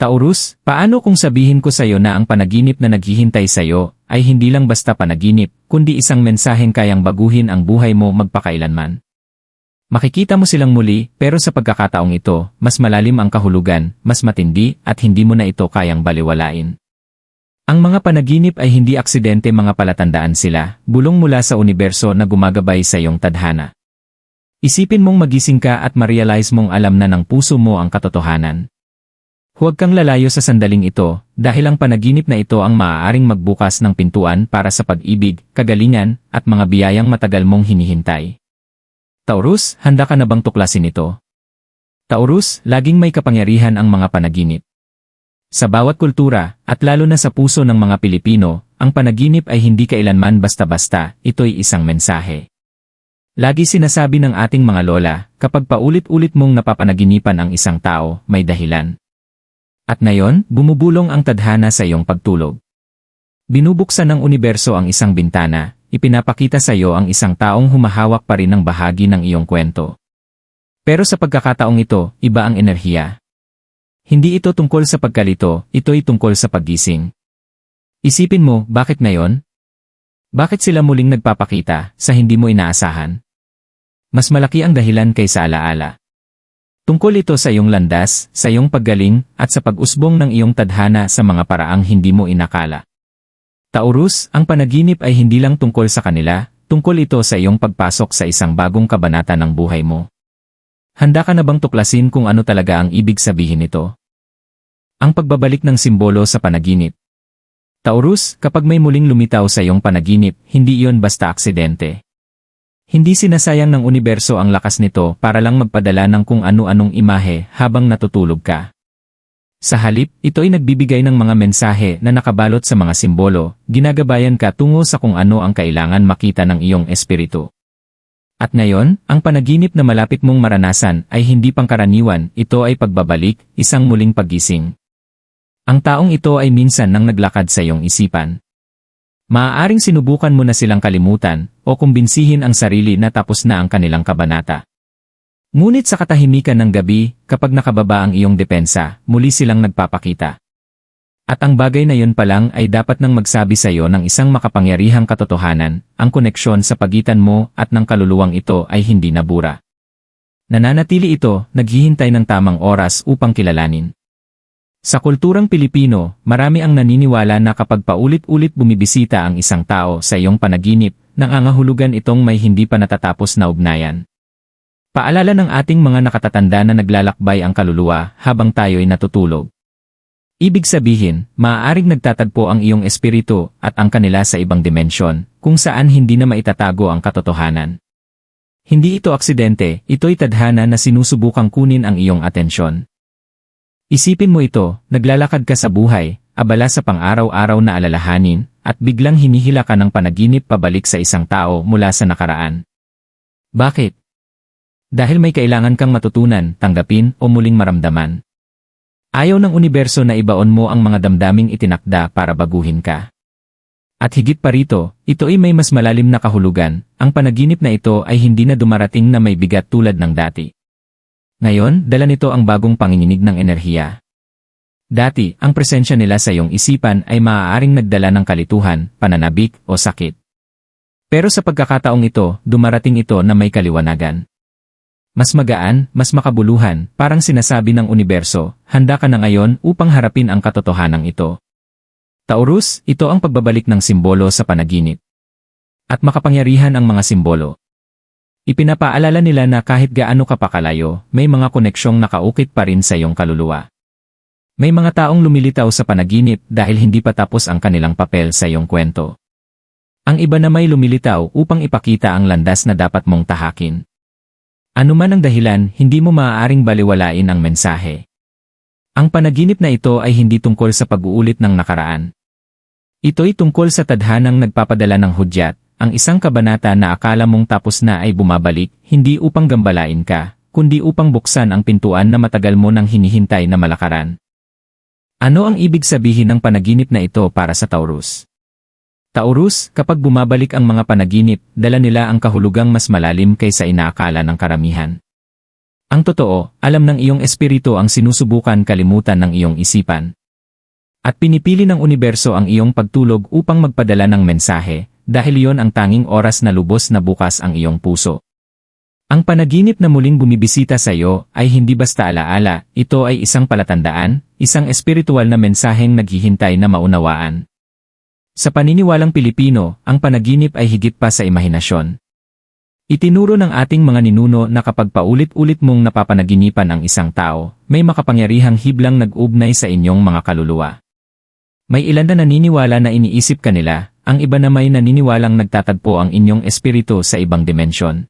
Taurus, paano kung sabihin ko sa'yo na ang panaginip na naghihintay sa'yo ay hindi lang basta panaginip, kundi isang mensaheng kayang baguhin ang buhay mo magpakailanman? Makikita mo silang muli, pero sa pagkakataong ito, mas malalim ang kahulugan, mas matindi, at hindi mo na ito kayang baliwalain. Ang mga panaginip ay hindi aksidente mga palatandaan sila, bulong mula sa universo na gumagabay sa iyong tadhana. Isipin mong magising ka at ma-realize mong alam na ng puso mo ang katotohanan. Huwag kang lalayo sa sandaling ito, dahil ang panaginip na ito ang maaaring magbukas ng pintuan para sa pag-ibig, kagalingan, at mga biyayang matagal mong hinihintay. Taurus, handa ka na bang tuklasin ito? Taurus, laging may kapangyarihan ang mga panaginip. Sa bawat kultura, at lalo na sa puso ng mga Pilipino, ang panaginip ay hindi kailanman basta-basta, ito'y isang mensahe. Lagi sinasabi ng ating mga lola, kapag paulit-ulit mong napapanaginipan ang isang tao, may dahilan. At ngayon, bumubulong ang tadhana sa iyong pagtulog. Binubuksan ng universo ang isang bintana, ipinapakita sa iyo ang isang taong humahawak pa rin ng bahagi ng iyong kwento. Pero sa pagkakataong ito, iba ang enerhiya. Hindi ito tungkol sa pagkalito, ito'y tungkol sa paggising. Isipin mo, bakit ngayon? Bakit sila muling nagpapakita sa hindi mo inaasahan? Mas malaki ang dahilan kaysa alaala. Tungkol ito sa iyong landas, sa iyong paggaling, at sa pag-usbong ng iyong tadhana sa mga paraang hindi mo inakala. Taurus, ang panaginip ay hindi lang tungkol sa kanila, tungkol ito sa iyong pagpasok sa isang bagong kabanata ng buhay mo. Handa ka na bang tuklasin kung ano talaga ang ibig sabihin nito? Ang pagbabalik ng simbolo sa panaginip. Taurus, kapag may muling lumitaw sa iyong panaginip, hindi iyon basta aksidente. Hindi sinasayang ng universo ang lakas nito para lang magpadala ng kung ano-anong imahe habang natutulog ka. Sa halip, ito ay nagbibigay ng mga mensahe na nakabalot sa mga simbolo, ginagabayan ka tungo sa kung ano ang kailangan makita ng iyong espiritu. At ngayon, ang panaginip na malapit mong maranasan ay hindi pangkaraniwan, ito ay pagbabalik, isang muling paggising. Ang taong ito ay minsan nang naglakad sa iyong isipan. Maaaring sinubukan mo na silang kalimutan o kumbinsihin ang sarili na tapos na ang kanilang kabanata. Ngunit sa katahimikan ng gabi, kapag nakababa ang iyong depensa, muli silang nagpapakita. At ang bagay na yun pa lang ay dapat nang magsabi sa iyo ng isang makapangyarihang katotohanan, ang koneksyon sa pagitan mo at ng kaluluwang ito ay hindi nabura. Nananatili ito, naghihintay ng tamang oras upang kilalanin. Sa kulturang Pilipino, marami ang naniniwala na kapag paulit-ulit bumibisita ang isang tao sa iyong panaginip, nangangahulugan itong may hindi pa natatapos na ugnayan. Paalala ng ating mga nakatatanda na naglalakbay ang kaluluwa habang tayo'y natutulog. Ibig sabihin, maaaring nagtatagpo ang iyong espiritu at ang kanila sa ibang dimensyon, kung saan hindi na maitatago ang katotohanan. Hindi ito aksidente, ito'y tadhana na sinusubukang kunin ang iyong atensyon. Isipin mo ito, naglalakad ka sa buhay, abala sa pang-araw-araw na alalahanin, at biglang hinihila ka ng panaginip pabalik sa isang tao mula sa nakaraan. Bakit? Dahil may kailangan kang matutunan, tanggapin, o muling maramdaman. Ayaw ng universo na ibaon mo ang mga damdaming itinakda para baguhin ka. At higit pa rito, ito ay may mas malalim na kahulugan, ang panaginip na ito ay hindi na dumarating na may bigat tulad ng dati. Ngayon, dala nito ang bagong panginginig ng enerhiya. Dati, ang presensya nila sa iyong isipan ay maaaring nagdala ng kalituhan, pananabik, o sakit. Pero sa pagkakataong ito, dumarating ito na may kaliwanagan. Mas magaan, mas makabuluhan, parang sinasabi ng universo, handa ka na ngayon upang harapin ang katotohanan ito. Taurus, ito ang pagbabalik ng simbolo sa panaginip. At makapangyarihan ang mga simbolo. Ipinapaalala nila na kahit gaano ka pakalayo, may mga koneksyong nakaukit pa rin sa iyong kaluluwa. May mga taong lumilitaw sa panaginip dahil hindi pa tapos ang kanilang papel sa iyong kwento. Ang iba na may lumilitaw upang ipakita ang landas na dapat mong tahakin. Ano man ang dahilan, hindi mo maaaring baliwalain ang mensahe. Ang panaginip na ito ay hindi tungkol sa pag-uulit ng nakaraan. Ito'y tungkol sa tadhanang nagpapadala ng hudyat, ang isang kabanata na akala mong tapos na ay bumabalik, hindi upang gambalain ka, kundi upang buksan ang pintuan na matagal mo nang hinihintay na malakaran. Ano ang ibig sabihin ng panaginip na ito para sa Taurus? Taurus, kapag bumabalik ang mga panaginip, dala nila ang kahulugang mas malalim kaysa inaakala ng karamihan. Ang totoo, alam ng iyong espiritu ang sinusubukan kalimutan ng iyong isipan. At pinipili ng universo ang iyong pagtulog upang magpadala ng mensahe, dahil iyon ang tanging oras na lubos na bukas ang iyong puso. Ang panaginip na muling bumibisita sa iyo ay hindi basta alaala, ito ay isang palatandaan, isang espiritual na mensaheng naghihintay na maunawaan. Sa paniniwalang Pilipino, ang panaginip ay higit pa sa imahinasyon. Itinuro ng ating mga ninuno na kapag paulit-ulit mong napapanaginipan ang isang tao, may makapangyarihang hiblang nag-ugnay sa inyong mga kaluluwa. May ilan na naniniwala na iniisip kanila, ang iba na may naniniwalang nagtatagpo ang inyong espiritu sa ibang dimensyon.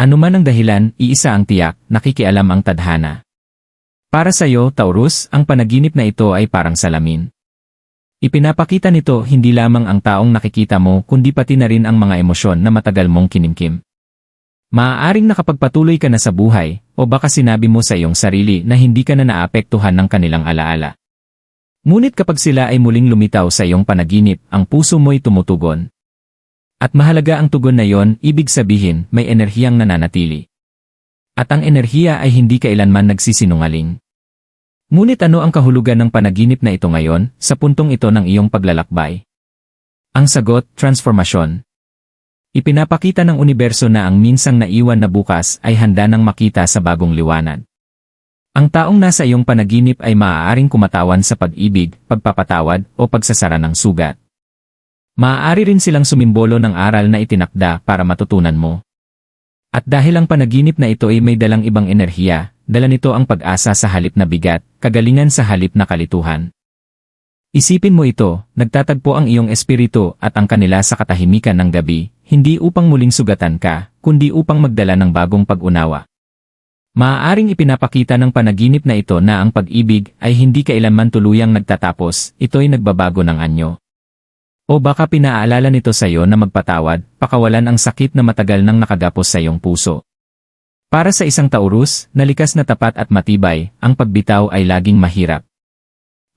Ano man ang dahilan, iisa ang tiyak, nakikialam ang tadhana. Para sa iyo, Taurus, ang panaginip na ito ay parang salamin. Ipinapakita nito hindi lamang ang taong nakikita mo kundi pati na rin ang mga emosyon na matagal mong kinimkim. Maaaring nakapagpatuloy ka na sa buhay, o baka sinabi mo sa iyong sarili na hindi ka na naapektuhan ng kanilang alaala. Ngunit kapag sila ay muling lumitaw sa iyong panaginip, ang puso mo'y tumutugon. At mahalaga ang tugon na yon, ibig sabihin may enerhiyang nananatili. At ang enerhiya ay hindi kailanman nagsisinungaling. Ngunit ano ang kahulugan ng panaginip na ito ngayon, sa puntong ito ng iyong paglalakbay? Ang sagot, transformasyon. Ipinapakita ng universo na ang minsang naiwan na bukas ay handa nang makita sa bagong liwanag. Ang taong nasa iyong panaginip ay maaaring kumatawan sa pag-ibig, pagpapatawad, o pagsasara ng sugat. Maaari rin silang sumimbolo ng aral na itinakda para matutunan mo. At dahil ang panaginip na ito ay may dalang ibang enerhiya, dala nito ang pag-asa sa halip na bigat, kagalingan sa halip na kalituhan. Isipin mo ito, nagtatagpo ang iyong espiritu at ang kanila sa katahimikan ng gabi, hindi upang muling sugatan ka, kundi upang magdala ng bagong pag-unawa. Maaaring ipinapakita ng panaginip na ito na ang pag-ibig ay hindi kailanman tuluyang nagtatapos, ito'y nagbabago ng anyo. O baka pinaalala nito sa iyo na magpatawad, pakawalan ang sakit na matagal nang nakagapos sa iyong puso. Para sa isang Taurus, nalikas na tapat at matibay, ang pagbitaw ay laging mahirap.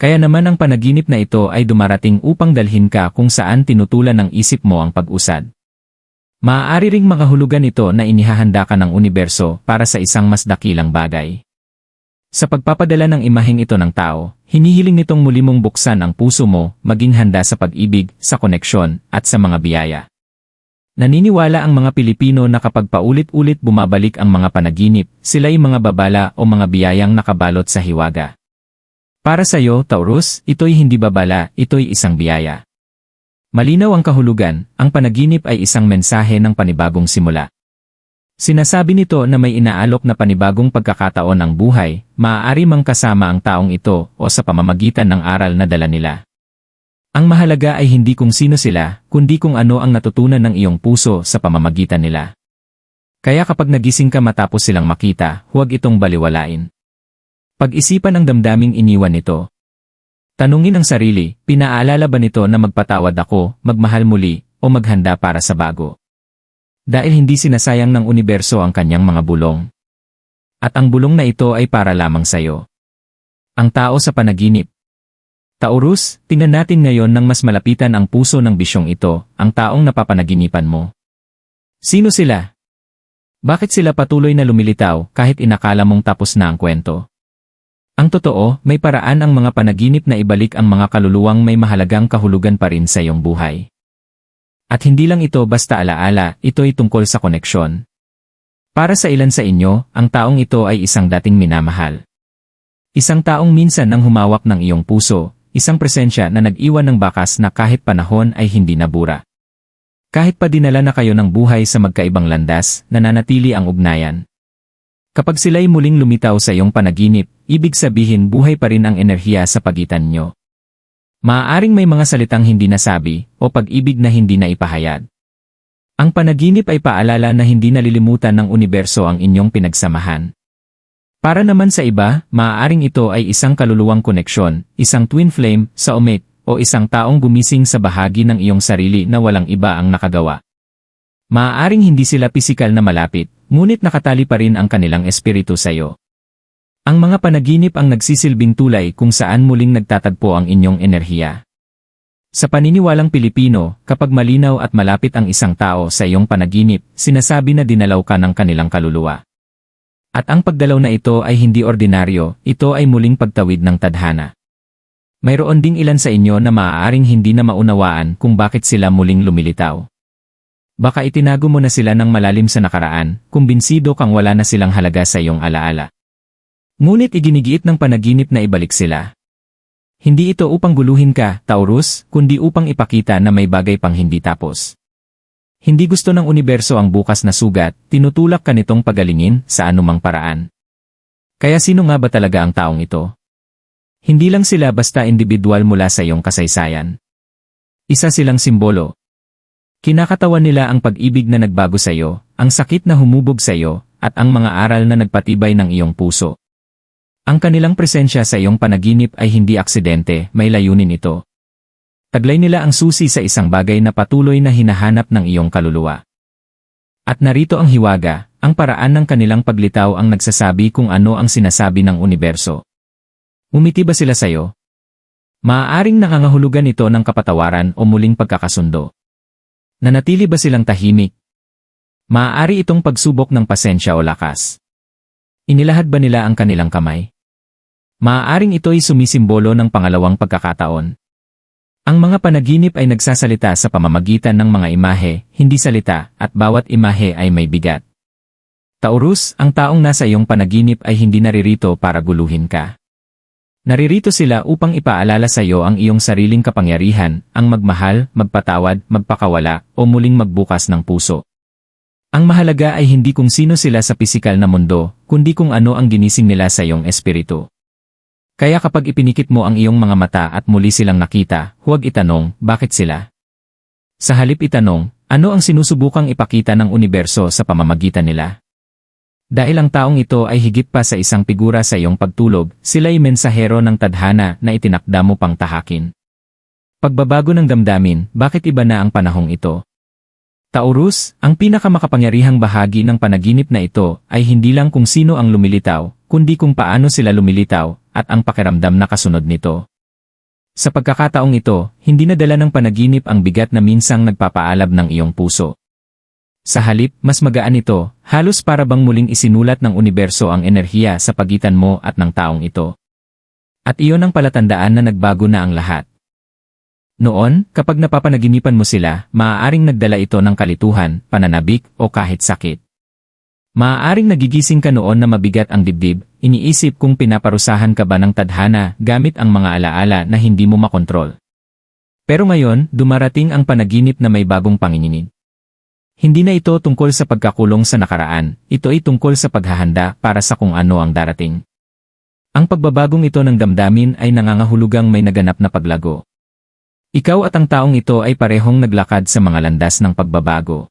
Kaya naman ang panaginip na ito ay dumarating upang dalhin ka kung saan tinutulan ng isip mo ang pag-usad. Maaari ring makahulugan ito na inihahanda ka ng universo para sa isang mas dakilang bagay. Sa pagpapadala ng imaheng ito ng tao, hinihiling nitong muli mong buksan ang puso mo, maging handa sa pag-ibig, sa koneksyon, at sa mga biyaya. Naniniwala ang mga Pilipino na kapag paulit-ulit bumabalik ang mga panaginip, sila'y mga babala o mga biyayang nakabalot sa hiwaga. Para sa iyo, Taurus, ito'y hindi babala, ito'y isang biyaya. Malinaw ang kahulugan, ang panaginip ay isang mensahe ng panibagong simula. Sinasabi nito na may inaalok na panibagong pagkakataon ang buhay, maaari mang kasama ang taong ito o sa pamamagitan ng aral na dala nila. Ang mahalaga ay hindi kung sino sila, kundi kung ano ang natutunan ng iyong puso sa pamamagitan nila. Kaya kapag nagising ka matapos silang makita, huwag itong baliwalain. Pag-isipan ang damdaming iniwan nito. Tanungin ang sarili, pinaalala ba nito na magpatawad ako, magmahal muli, o maghanda para sa bago? Dahil hindi sinasayang ng universo ang kanyang mga bulong. At ang bulong na ito ay para lamang sa iyo. Ang tao sa panaginip. Taurus, tingnan natin ngayon ng mas malapitan ang puso ng bisyong ito, ang taong napapanaginipan mo. Sino sila? Bakit sila patuloy na lumilitaw kahit inakala mong tapos na ang kwento? Ang totoo, may paraan ang mga panaginip na ibalik ang mga kaluluwang may mahalagang kahulugan pa rin sa iyong buhay. At hindi lang ito basta alaala, ito'y tungkol sa koneksyon. Para sa ilan sa inyo, ang taong ito ay isang dating minamahal. Isang taong minsan nang humawak ng iyong puso, isang presensya na nag-iwan ng bakas na kahit panahon ay hindi nabura. Kahit pa dinala na kayo ng buhay sa magkaibang landas, nananatili ang ugnayan. Kapag sila'y muling lumitaw sa iyong panaginip, ibig sabihin buhay pa rin ang enerhiya sa pagitan nyo. Maaaring may mga salitang hindi nasabi o pag-ibig na hindi na ipahayag. Ang panaginip ay paalala na hindi nalilimutan ng universo ang inyong pinagsamahan. Para naman sa iba, maaaring ito ay isang kaluluwang koneksyon, isang twin flame, sa umit, o isang taong gumising sa bahagi ng iyong sarili na walang iba ang nakagawa. Maaaring hindi sila pisikal na malapit, ngunit nakatali pa rin ang kanilang espiritu sa iyo. Ang mga panaginip ang nagsisilbing tulay kung saan muling nagtatagpo ang inyong enerhiya. Sa paniniwalang Pilipino, kapag malinaw at malapit ang isang tao sa iyong panaginip, sinasabi na dinalaw ka ng kanilang kaluluwa. At ang pagdalaw na ito ay hindi ordinaryo, ito ay muling pagtawid ng tadhana. Mayroon ding ilan sa inyo na maaaring hindi na maunawaan kung bakit sila muling lumilitaw. Baka itinago mo na sila ng malalim sa nakaraan, kumbinsido kang wala na silang halaga sa iyong alaala. Ngunit iginigiit ng panaginip na ibalik sila. Hindi ito upang guluhin ka, Taurus, kundi upang ipakita na may bagay pang hindi tapos. Hindi gusto ng universo ang bukas na sugat, tinutulak ka nitong pagalingin sa anumang paraan. Kaya sino nga ba talaga ang taong ito? Hindi lang sila basta individual mula sa iyong kasaysayan. Isa silang simbolo. Kinakatawan nila ang pag-ibig na nagbago sa iyo, ang sakit na humubog sa iyo, at ang mga aral na nagpatibay ng iyong puso. Ang kanilang presensya sa iyong panaginip ay hindi aksidente, may layunin ito. Taglay nila ang susi sa isang bagay na patuloy na hinahanap ng iyong kaluluwa. At narito ang hiwaga, ang paraan ng kanilang paglitaw ang nagsasabi kung ano ang sinasabi ng universo. Umiti ba sila sa'yo? Maaaring nangangahulugan ito ng kapatawaran o muling pagkakasundo. Nanatili ba silang tahimik? Maaari itong pagsubok ng pasensya o lakas. Inilahad ba nila ang kanilang kamay? Maaaring ito'y sumisimbolo ng pangalawang pagkakataon. Ang mga panaginip ay nagsasalita sa pamamagitan ng mga imahe, hindi salita, at bawat imahe ay may bigat. Taurus, ang taong nasa iyong panaginip ay hindi naririto para guluhin ka. Naririto sila upang ipaalala sa iyo ang iyong sariling kapangyarihan, ang magmahal, magpatawad, magpakawala, o muling magbukas ng puso. Ang mahalaga ay hindi kung sino sila sa pisikal na mundo, kundi kung ano ang ginising nila sa iyong espiritu. Kaya kapag ipinikit mo ang iyong mga mata at muli silang nakita, huwag itanong, bakit sila? Sa halip itanong, ano ang sinusubukang ipakita ng universo sa pamamagitan nila? Dahil ang taong ito ay higit pa sa isang figura sa iyong pagtulog, sila'y mensahero ng tadhana na itinakda mo pang tahakin. Pagbabago ng damdamin, bakit iba na ang panahong ito? Taurus, ang pinakamakapangyarihang bahagi ng panaginip na ito ay hindi lang kung sino ang lumilitaw, kundi kung paano sila lumilitaw, at ang pakiramdam na kasunod nito. Sa pagkakataong ito, hindi nadala ng panaginip ang bigat na minsang nagpapaalab ng iyong puso. Sa halip, mas magaan ito, halos para bang muling isinulat ng universo ang enerhiya sa pagitan mo at ng taong ito. At iyon ang palatandaan na nagbago na ang lahat. Noon, kapag napapanaginipan mo sila, maaaring nagdala ito ng kalituhan, pananabik, o kahit sakit. Maaaring nagigising ka noon na mabigat ang dibdib, iniisip kung pinaparusahan ka ba ng tadhana gamit ang mga alaala na hindi mo makontrol. Pero ngayon, dumarating ang panaginip na may bagong panginginig. Hindi na ito tungkol sa pagkakulong sa nakaraan, ito ay tungkol sa paghahanda para sa kung ano ang darating. Ang pagbabagong ito ng damdamin ay nangangahulugang may naganap na paglago. Ikaw at ang taong ito ay parehong naglakad sa mga landas ng pagbabago.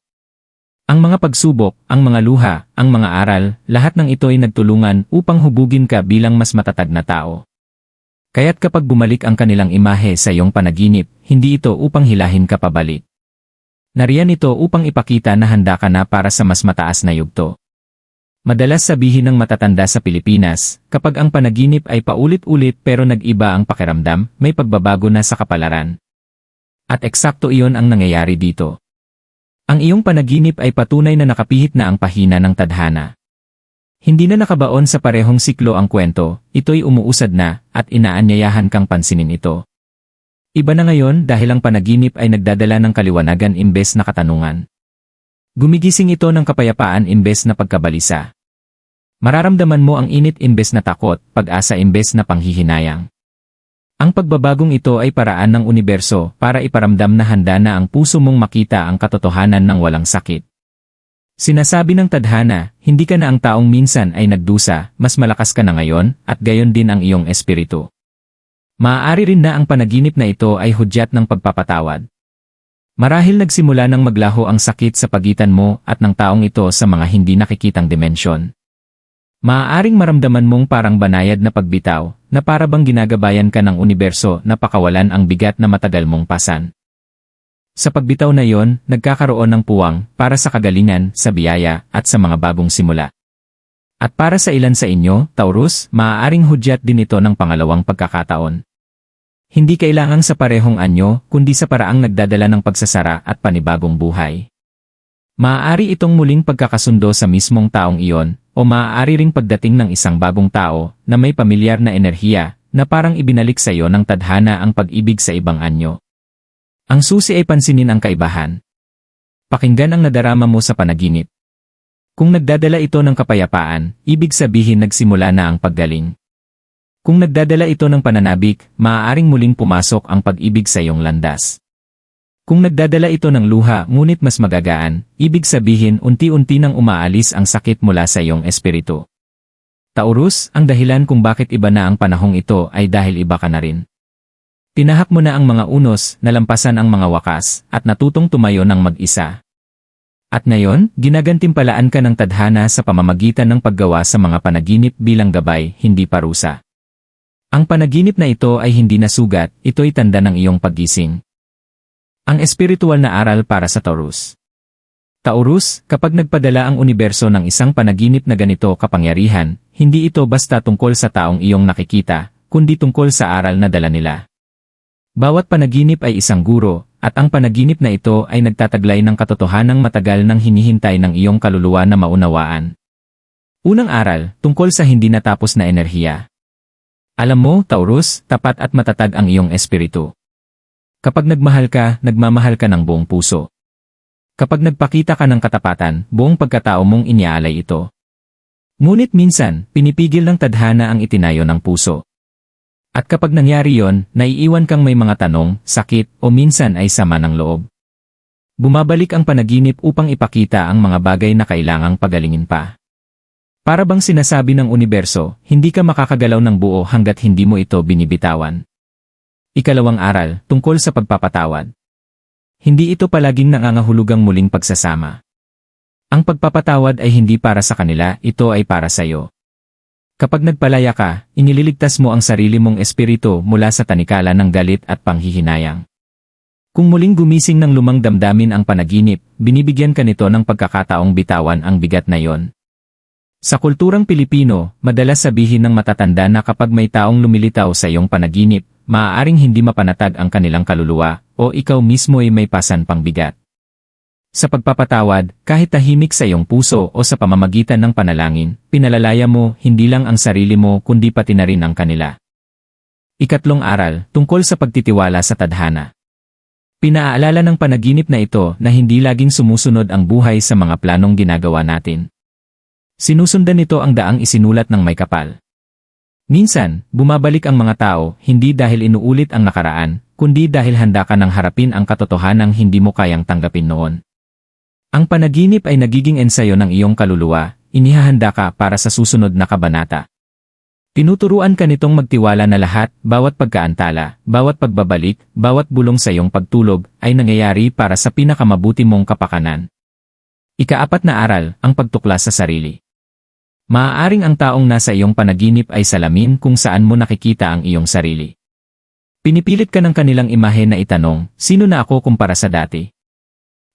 Ang mga pagsubok, ang mga luha, ang mga aral, lahat ng ito ay nagtulungan upang hubugin ka bilang mas matatag na tao. Kaya't kapag bumalik ang kanilang imahe sa iyong panaginip, hindi ito upang hilahin ka pabalik. Nariyan ito upang ipakita na handa ka na para sa mas mataas na yugto. Madalas sabihin ng matatanda sa Pilipinas, kapag ang panaginip ay paulit-ulit pero nag-iba ang pakiramdam, may pagbabago na sa kapalaran. At eksakto iyon ang nangyayari dito. Ang iyong panaginip ay patunay na nakapihit na ang pahina ng tadhana. Hindi na nakabaon sa parehong siklo ang kwento, ito'y umuusad na, at inaanyayahan kang pansinin ito. Iba na ngayon dahil ang panaginip ay nagdadala ng kaliwanagan imbes na katanungan. Gumigising ito ng kapayapaan imbes na pagkabalisa. Mararamdaman mo ang init imbes na takot, pag-asa imbes na panghihinayang. Ang pagbabagong ito ay paraan ng universo para iparamdam na handa na ang puso mong makita ang katotohanan ng walang sakit. Sinasabi ng tadhana, hindi ka na ang taong minsan ay nagdusa, mas malakas ka na ngayon, at gayon din ang iyong espiritu. Maaari rin na ang panaginip na ito ay hudyat ng pagpapatawad. Marahil nagsimula ng maglaho ang sakit sa pagitan mo at ng taong ito sa mga hindi nakikitang dimensyon. Maaaring maramdaman mong parang banayad na pagbitaw, na para bang ginagabayan ka ng universo na pakawalan ang bigat na matagal mong pasan. Sa pagbitaw na yon, nagkakaroon ng puwang para sa kagalingan, sa biyaya, at sa mga bagong simula. At para sa ilan sa inyo, Taurus, maaaring hudyat din ito ng pangalawang pagkakataon. Hindi kailangan sa parehong anyo, kundi sa paraang nagdadala ng pagsasara at panibagong buhay. Maaari itong muling pagkakasundo sa mismong taong iyon, o maaari ring pagdating ng isang bagong tao na may pamilyar na enerhiya na parang ibinalik sa iyo ng tadhana ang pag-ibig sa ibang anyo. Ang susi ay pansinin ang kaibahan. Pakinggan ang nadarama mo sa panaginip. Kung nagdadala ito ng kapayapaan, ibig sabihin nagsimula na ang paggaling. Kung nagdadala ito ng pananabik, maaaring muling pumasok ang pag-ibig sa iyong landas. Kung nagdadala ito ng luha ngunit mas magagaan, ibig sabihin unti-unti nang umaalis ang sakit mula sa iyong espiritu. Taurus, ang dahilan kung bakit iba na ang panahong ito ay dahil iba ka na rin. Tinahak mo na ang mga unos, nalampasan ang mga wakas, at natutong tumayo ng mag-isa. At ngayon, ginagantimpalaan ka ng tadhana sa pamamagitan ng paggawa sa mga panaginip bilang gabay, hindi parusa. Ang panaginip na ito ay hindi nasugat, ito'y tanda ng iyong paggising. Ang espiritual na aral para sa Taurus. Taurus, kapag nagpadala ang universo ng isang panaginip na ganito kapangyarihan, hindi ito basta tungkol sa taong iyong nakikita, kundi tungkol sa aral na dala nila. Bawat panaginip ay isang guro, at ang panaginip na ito ay nagtataglay ng katotohanang matagal nang hinihintay ng iyong kaluluwa na maunawaan. Unang aral, tungkol sa hindi natapos na enerhiya. Alam mo, Taurus, tapat at matatag ang iyong espiritu. Kapag nagmahal ka, nagmamahal ka ng buong puso. Kapag nagpakita ka ng katapatan, buong pagkatao mong iniaalay ito. Ngunit minsan, pinipigil ng tadhana ang itinayo ng puso. At kapag nangyari yon, naiiwan kang may mga tanong, sakit, o minsan ay sama ng loob. Bumabalik ang panaginip upang ipakita ang mga bagay na kailangang pagalingin pa. Para bang sinasabi ng universo, hindi ka makakagalaw ng buo hanggat hindi mo ito binibitawan. Ikalawang aral, tungkol sa pagpapatawad. Hindi ito palaging nangangahulugang muling pagsasama. Ang pagpapatawad ay hindi para sa kanila, ito ay para sa iyo. Kapag nagpalaya ka, inililigtas mo ang sarili mong espiritu mula sa tanikala ng galit at panghihinayang. Kung muling gumising ng lumang damdamin ang panaginip, binibigyan ka nito ng pagkakataong bitawan ang bigat na yon. Sa kulturang Pilipino, madalas sabihin ng matatanda na kapag may taong lumilitaw sa iyong panaginip, maaaring hindi mapanatag ang kanilang kaluluwa, o ikaw mismo ay may pasan pang bigat. Sa pagpapatawad, kahit tahimik sa iyong puso o sa pamamagitan ng panalangin, pinalalaya mo hindi lang ang sarili mo kundi pati na rin ang kanila. Ikatlong aral, tungkol sa pagtitiwala sa tadhana. Pinaalala ng panaginip na ito na hindi laging sumusunod ang buhay sa mga planong ginagawa natin. Sinusundan nito ang daang isinulat ng may kapal. Minsan, bumabalik ang mga tao hindi dahil inuulit ang nakaraan, kundi dahil handa ka nang harapin ang katotohanang hindi mo kayang tanggapin noon. Ang panaginip ay nagiging ensayo ng iyong kaluluwa, inihahanda ka para sa susunod na kabanata. Tinuturuan ka nitong magtiwala na lahat, bawat pagkaantala, bawat pagbabalik, bawat bulong sa iyong pagtulog, ay nangyayari para sa pinakamabuti mong kapakanan. Ikaapat na aral, ang pagtuklas sa sarili. Maaaring ang taong nasa iyong panaginip ay salamin kung saan mo nakikita ang iyong sarili. Pinipilit ka ng kanilang imahe na itanong, sino na ako kumpara sa dati?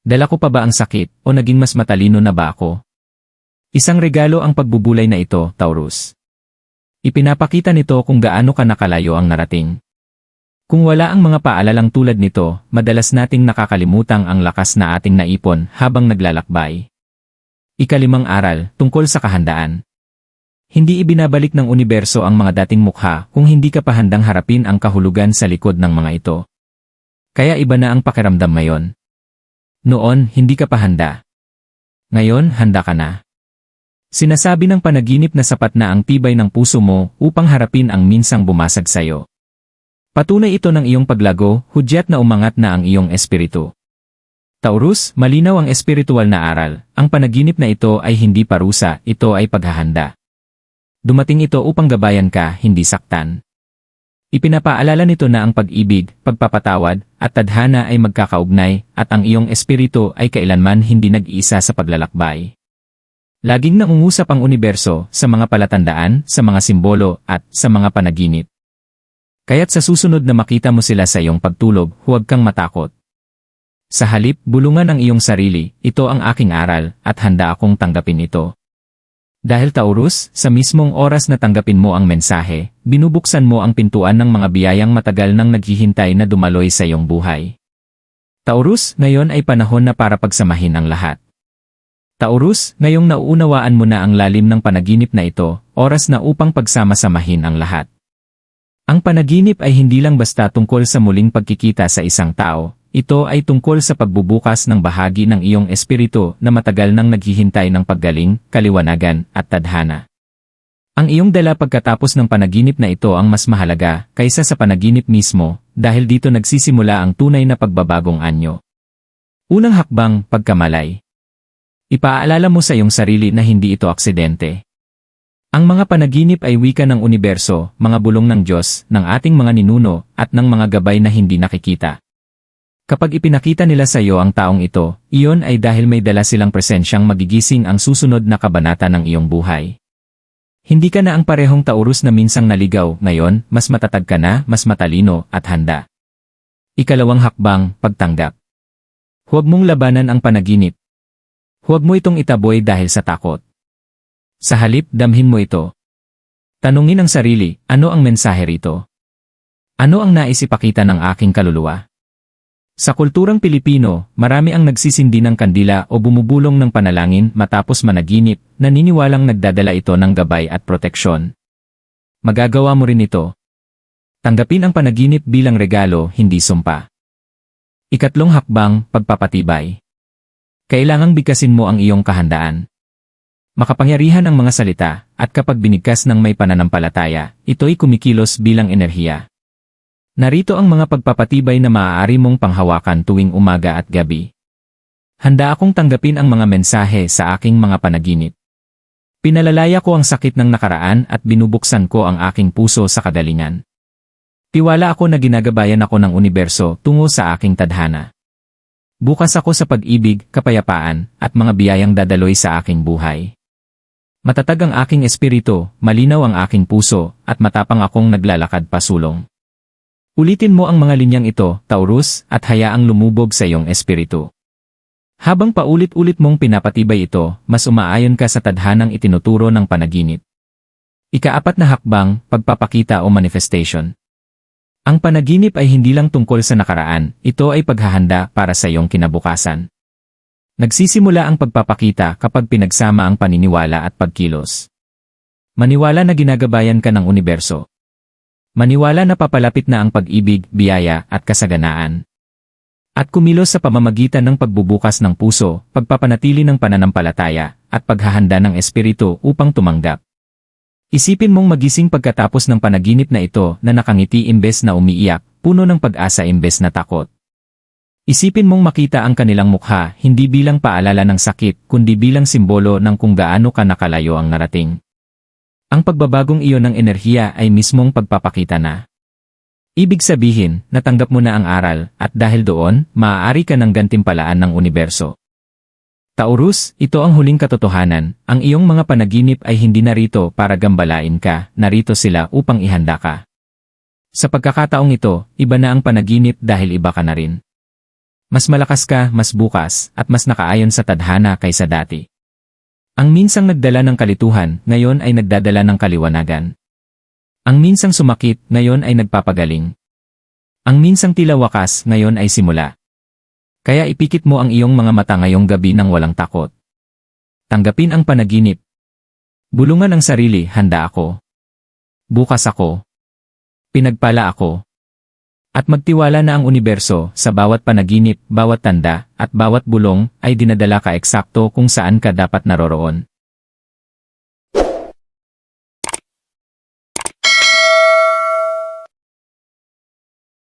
Dala ko pa ba ang sakit o naging mas matalino na ba ako? Isang regalo ang pagbubulay na ito, Taurus. Ipinapakita nito kung gaano ka nakalayo ang narating. Kung wala ang mga paalalang tulad nito, madalas nating nakakalimutang ang lakas na ating naipon habang naglalakbay. Ikalimang aral, tungkol sa kahandaan. Hindi ibinabalik ng universo ang mga dating mukha kung hindi ka pa handang harapin ang kahulugan sa likod ng mga ito. Kaya iba na ang pakiramdam ngayon. Noon, hindi ka pa handa. Ngayon, handa ka na. Sinasabi ng panaginip na sapat na ang tibay ng puso mo upang harapin ang minsang bumasag sayo. Patunay ito ng iyong paglago, hudyat na umangat na ang iyong espiritu. Taurus, malinaw ang espiritual na aral, ang panaginip na ito ay hindi parusa, ito ay paghahanda. Dumating ito upang gabayan ka, hindi saktan. Ipinapaalala nito na ang pag-ibig, pagpapatawad, at tadhana ay magkakaugnay, at ang iyong espiritu ay kailanman hindi nag-iisa sa paglalakbay. Laging nangungusap ang universo sa mga palatandaan, sa mga simbolo, at sa mga panaginip. Kaya't sa susunod na makita mo sila sa iyong pagtulog, huwag kang matakot. Sa halip, bulungan ang iyong sarili, ito ang aking aral, at handa akong tanggapin ito. Dahil Taurus, sa mismong oras na tanggapin mo ang mensahe, binubuksan mo ang pintuan ng mga biyayang matagal nang naghihintay na dumaloy sa iyong buhay. Taurus, ngayon ay panahon na para pagsamahin ang lahat. Taurus, ngayong nauunawaan mo na ang lalim ng panaginip na ito, oras na upang pagsama-samahin ang lahat. Ang panaginip ay hindi lang basta tungkol sa muling pagkikita sa isang tao, ito ay tungkol sa pagbubukas ng bahagi ng iyong espiritu na matagal nang naghihintay ng paggaling, kaliwanagan, at tadhana. Ang iyong dala pagkatapos ng panaginip na ito ang mas mahalaga kaysa sa panaginip mismo dahil dito nagsisimula ang tunay na pagbabagong anyo. Unang hakbang, pagkamalay. Ipaalala mo sa iyong sarili na hindi ito aksidente. Ang mga panaginip ay wika ng universo, mga bulong ng Diyos, ng ating mga ninuno, at ng mga gabay na hindi nakikita. Kapag ipinakita nila sa iyo ang taong ito, iyon ay dahil may dala silang presensyang magigising ang susunod na kabanata ng iyong buhay. Hindi ka na ang parehong taurus na minsang naligaw, ngayon, mas matatag ka na, mas matalino, at handa. Ikalawang hakbang, pagtanggap. Huwag mong labanan ang panaginip. Huwag mo itong itaboy dahil sa takot. Sa halip, damhin mo ito. Tanungin ang sarili, ano ang mensahe rito? Ano ang nais ipakita ng aking kaluluwa? Sa kulturang Pilipino, marami ang nagsisindi ng kandila o bumubulong ng panalangin matapos managinip, naniniwalang nagdadala ito ng gabay at proteksyon. Magagawa mo rin ito. Tanggapin ang panaginip bilang regalo, hindi sumpa. Ikatlong hakbang, pagpapatibay. Kailangang bigkasin mo ang iyong kahandaan. Makapangyarihan ang mga salita, at kapag binigkas ng may pananampalataya, ito'y kumikilos bilang enerhiya. Narito ang mga pagpapatibay na maaari mong panghawakan tuwing umaga at gabi. Handa akong tanggapin ang mga mensahe sa aking mga panaginip. Pinalalaya ko ang sakit ng nakaraan at binubuksan ko ang aking puso sa kagalingan. Tiwala ako na ginagabayan ako ng universo tungo sa aking tadhana. Bukas ako sa pag-ibig, kapayapaan, at mga biyayang dadaloy sa aking buhay. Matatag ang aking espiritu, malinaw ang aking puso, at matapang akong naglalakad pasulong. Ulitin mo ang mga linyang ito, Taurus, at hayaang lumubog sa iyong espiritu. Habang paulit-ulit mong pinapatibay ito, mas umaayon ka sa tadhanang itinuturo ng panaginip. Ikaapat na hakbang, pagpapakita o manifestation. Ang panaginip ay hindi lang tungkol sa nakaraan, ito ay paghahanda para sa iyong kinabukasan. Nagsisimula ang pagpapakita kapag pinagsama ang paniniwala at pagkilos. Maniwala na ginagabayan ka ng universo. Maniwala na papalapit na ang pag-ibig, biyaya, at kasaganaan. At kumilos sa pamamagitan ng pagbubukas ng puso, pagpapanatili ng pananampalataya, at paghahanda ng espiritu upang tumanggap. Isipin mong magising pagkatapos ng panaginip na ito na nakangiti imbes na umiiyak, puno ng pag-asa imbes na takot. Isipin mong makita ang kanilang mukha hindi bilang paalala ng sakit kundi bilang simbolo ng kung gaano ka nakalayo ang narating. Ang pagbabagong iyon ng enerhiya ay mismong pagpapakita na. Ibig sabihin, natanggap mo na ang aral, at dahil doon, maaari ka ng gantimpalaan ng universo. Taurus, ito ang huling katotohanan, ang iyong mga panaginip ay hindi narito para gambalain ka, narito sila upang ihanda ka. Sa pagkakataong ito, iba na ang panaginip dahil iba ka na rin. Mas malakas ka, mas bukas, at mas nakaayon sa tadhana kaysa dati. Ang minsang nagdala ng kalituhan, ngayon ay nagdadala ng kaliwanagan. Ang minsang sumakit, ngayon ay nagpapagaling. Ang minsang tila wakas, ngayon ay simula. Kaya ipikit mo ang iyong mga mata ngayong gabi ng walang takot. Tanggapin ang panaginip. Bulungan ang sarili, handa ako. Bukas ako. Pinagpala ako. At magtiwala na ang universo sa bawat panaginip, bawat tanda, at bawat bulong ay dinadala ka eksakto kung saan ka dapat naroroon.